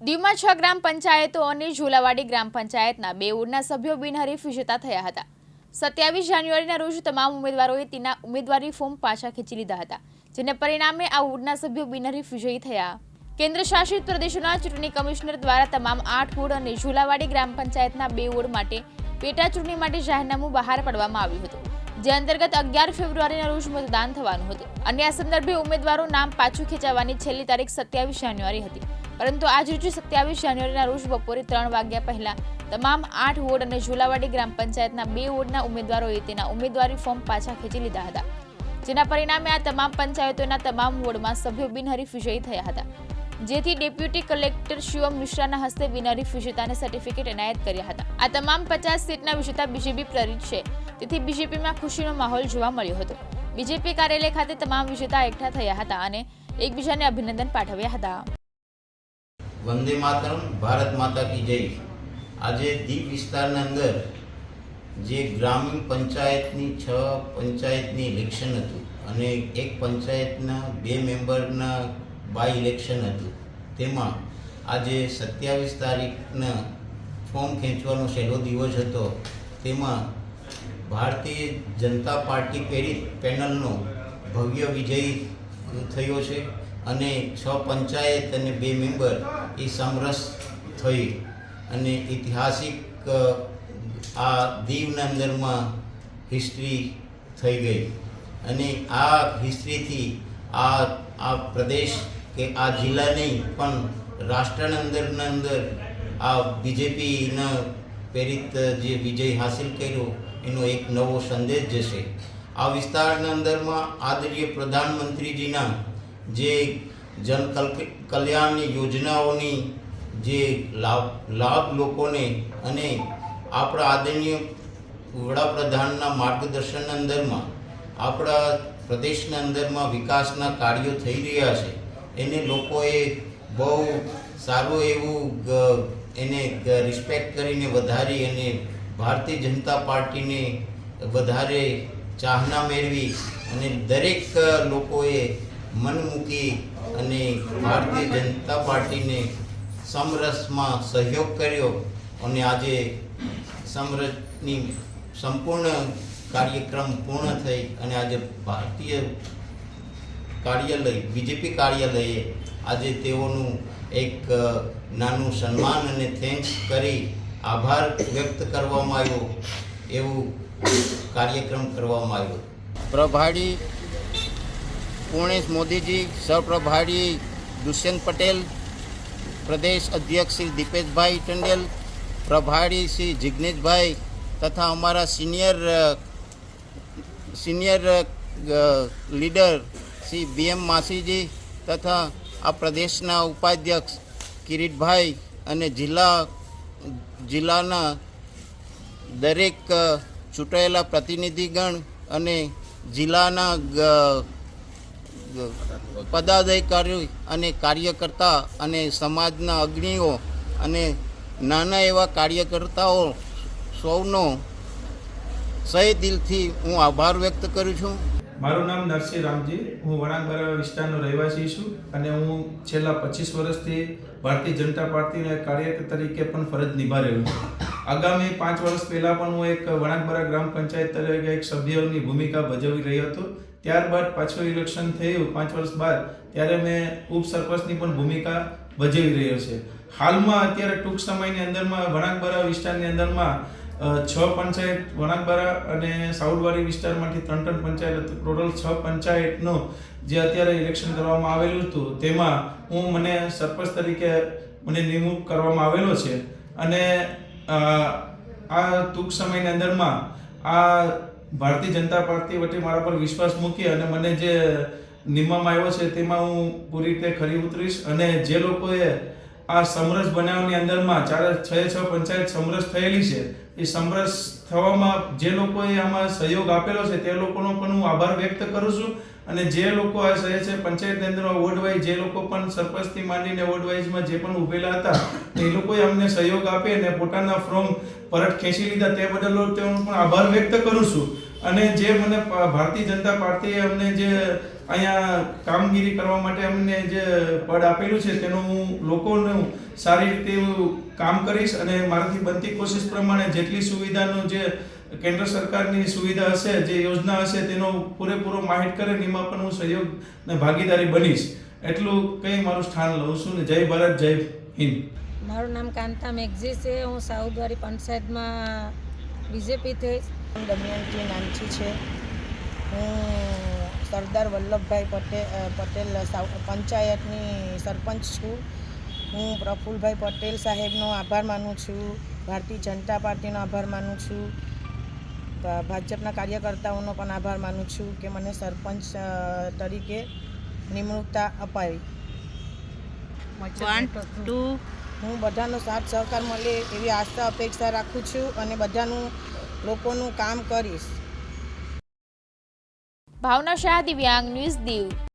દીવમાં છ ગ્રામ પંચાયતો અને ઝોલાવાડી ગ્રામ પંચાયતના બે વોર્ડના સભ્યો બિનહરીફ વિજેતા થયા હતા. સત્યાવીસ જાન્યુઆરીના રોજ તમામ ઉમેદવારોએ તેના ઉમેદવારી ફોર્મ પાછા ખેંચી લીધા હતા, જેને પરિણામે આ ઓડના સભ્યો બિનહરીફ વિજયી થયા. કેન્દ્ર શાસિત પ્રદેશોના ચૂંટણી કમિશનર દ્વારા તમામ આઠ વોર્ડ અને ઝોલાવાડી ગ્રામ પંચાયતના બે વોર્ડ માટે પેટા ચૂંટણી માટે જાહેરનામું બહાર પાડવામાં આવ્યું હતું, જે અંતર્ગત અગિયાર ફેબ્રુઆરીના રોજ મતદાન થવાનું હતું. અને આ સંદર્ભે ઉમેદવારો નામ પાછું ખેંચાવવાની છેલ્લી તારીખ સત્યાવીસ જાન્યુઆરી હતી. પરંતુ આજ રોજ સત્યાવીસ જાન્યુઆરીના રોજ બપોરે ત્રણ વાગ્યા પહેલા તમામ આઠ વોર્ડ અને ઝોલાવાડી ગ્રામ પંચાયતના બે વોર્ડના ઉમેદવારોએ તેના ઉમેદવારી ફોર્મ પાછા ખેંચી લીધા હતા, જેના પરિણામે આ તમામ પંચાયતોના તમામ વોર્ડમાં સભ્યો બિનહરીફ વિજયી થયા હતા. જેથી ડેપ્યુટી કલેક્ટર શિવમ મિશ્રાના હસ્તે બિનહરીફ વિજેતાને સર્ટિફિકેટ એનાયત કર્યા હતા. આ તમામ પચાસ સીટના વિજેતા બીજેપી પ્રેરિત છે. તેથી બીજેપીમાં ખુશીનો માહોલ જોવા મળ્યો હતો. બીજેપી કાર્યાલય ખાતે તમામ વિજેતા એકઠા થયા હતા અને એકબીજાને અભિનંદન પાઠવ્યા હતા. વંદે માતરમ, ભારત માતા કી જય. આજે દીપ વિસ્તારના અંદર જે ગ્રામીણ પંચાયતની છ પંચાયતની ઇલેક્શન હતું અને એક પંચાયતના બે મેમ્બરના બાય ઇલેક્શન હતું. તેમાં આજે સત્યાવીસ તારીખના ફોર્મ ખેંચવાનો છેલ્લો દિવસ હતો. તેમાં ભારતીય જનતા પાર્ટી પ્રેરિત પેનલનો ભવ્ય વિજય થયો છે. અને છ પંચાયત અને બે મેમ્બર એ સમરસ થઈ. અને ઐતિહાસિક આ દીવના અંદરમાં હિસ્ટ્રી થઈ ગઈ. અને આ હિસ્ટ્રીથી આ આ પ્રદેશ કે આ જિલ્લા નહીં, પણ રાષ્ટ્રના અંદરના અંદર આ બીજેપીના પ્રેરિત જે વિજય હાસિલ કર્યો, એનો એક નવો સંદેશ જશે. આ વિસ્તારના અંદરમાં આદરણીય પ્રધાનમંત્રીજીના જે જન કલ્યાણની યોજનાઓની જે લાભ લાભ લોકોને અને આપણા આદરણીય વડાપ્રધાનના માર્ગદર્શન અંદરમાં, આપણા પ્રદેશના અંદરમાં વિકાસના કાર્યો થઈ રહ્યા છે. એને લોકોએ બહુ સારું એવું એને રિસ્પેક્ટ કરીને વધારી અને ભારતીય જનતા પાર્ટીને વધારે ચાહના મેળવી અને દરેક લોકોએ મન મૂકી અને ભારતીય જનતા પાર્ટીને સમરસમાં સહયોગ કર્યો અને આજે સમરસની સંપૂર્ણ કાર્યક્રમ પૂર્ણ થઈ અને આજે ભારતીય કાર્યાલય, બીજેપી કાર્યાલયે આજે તેઓનું એક નાનું સન્માન અને થેન્ક્સ કરી આભાર વ્યક્ત કરવામાં આવ્યો, એવું કાર્યક્રમ કરવામાં આવ્યો. પ્રભારી પૂર્ણેશ મોદીજી સહપ્રભારી દુષ્યંત પટેલ, પ્રદેશ અધ્યક્ષ શ્રી દીપેશભાઈ ટંડેલ, પ્રભારી શ્રી જિજ્ઞેશભાઈ તથા અમારા senior senior leader Shri B M માસીજી તથા આ પ્રદેશના ઉપાધ્યક્ષ કિરીટભાઈ અને જિલ્લા, જિલ્લાના દરેક ચૂંટાયેલા પ્રતિનિધિગણ અને જિલ્લાના ગ- ગ- પદાધિકારી અને કાર્યકર્તા અને સમાજના અગ્નિઓ અને નાના એવા કાર્યકર્તાઓ સૌનો સહી દિલથી હું આભાર વ્યક્ત કરું છું. મારું નામ નરસિંહ રામજી. હું વણાકબરા વિસ્તારનો રહેવાસી છું અને હું છેલ્લા પચીસ વર્ષથી ભારતીય જનતા પાર્ટીના કાર્યકર તરીકે પણ ફરજ નિભા રહ્યો છું. આગામી પાંચ વર્ષ પહેલાં પણ હું એક વણાકબરા ગ્રામ પંચાયત તરીકે એક સભ્યની ભૂમિકા ભજવી રહ્યો હતો. ત્યારબાદ પાછું ઇલેક્શન થયું, પાંચ વર્ષ બાદ, ત્યારે મેં ઉપ સરપંચની પણ ભૂમિકા ભજવી રહ્યો છે. હાલમાં અત્યારે ટૂંક સમયની અંદરમાં વણાકબારા વિસ્તારની અંદરમાં છ પંચાયત વણાકબારા અને સાઉડવાડી વિસ્તારમાંથી ત્રણ ત્રણ પંચાયત ટોટલ છ પંચાયતનો જે અત્યારે ઇલેક્શન કરવામાં આવેલું હતું, તેમાં હું મને સરપંચ તરીકે મને નિમણૂક કરવામાં આવેલો છે. અને આ ટૂંક સમયની અંદરમાં આ ભારતીય જનતા પાર્ટી વચ્ચે મારા પર વિશ્વાસ મૂકી અને મને જે નિમવામાં આવ્યો છે તેમાં હું પૂરી રીતે ખરી ઉતરીશ અને જે લોકોએ આ સમરસ બનાવની અંદરમાં ચાર છ છ પંચાયત સમરસ થયેલી છે. એ સમરસ થવામાં જે લોકોએ આમાં સહયોગ આપેલો છે તે લોકોનો પણ હું આભાર વ્યક્ત કરું છું. અને જે લોકો આ સહે છે પંચાયતની અંદર વોર્ડ વાઇઝ જે લોકો પણ સરપંચથી માંડીને વોર્ડ વાઇઝમાં જે પણ ઉભેલા હતા એ લોકોએ અમને સહયોગ આપી અને પોતાના ફોર્મ પરત ખેંચી લીધા. તે બદલ તેનો પણ આભાર વ્યક્ત કરું છું. અને જે મને ભારતીય જનતા પાર્ટીએ અમને જે અહીંયા કામગીરી કરવા માટે અમને જે પદ આપેલું છે, તેનું હું લોકોનું સારી રીતે કામ કરીશ અને મારાથી બનતી કોશિશ પ્રમાણે જેટલી સુવિધાનું જે કેન્દ્ર સરકારની સુવિધા હશે, જે યોજના હશે, તેનો પૂરેપૂરો માહિત કરે એમાં પણ હું સહયોગ ને ભાગીદારી બનીશ. એટલું કંઈ મારું સ્થાન લઉં છું ને જય ભારત, જય હિન્દ. મારું નામ કાંતા મેઘજી છે. હું સાઉદવારી પંચાયતમાં બીજેપીથી દમયંતી નાનજી છે. હું સરદાર વલ્લભભાઈ પટેલ પટેલ પંચાયતની સરપંચ છું. હું પ્રફુલભાઈ પટેલ સાહેબનો આભાર માનું છું. ભારતીય જનતા પાર્ટીનો આભાર માનું છું. ભાજપના કાર્યકર્તાઓનો પણ આભાર માનું છું કે મને સરપંચ તરીકે નિમણૂકતા અપાવી હું બધાનો સાથ સહકાર મળે એવી આશા અપેક્ષા રાખું છું અને બધાનું લોકોનું કામ કરીશ. ભાવના શાહ દિવ્યાંગ ન્યૂઝ દીવ.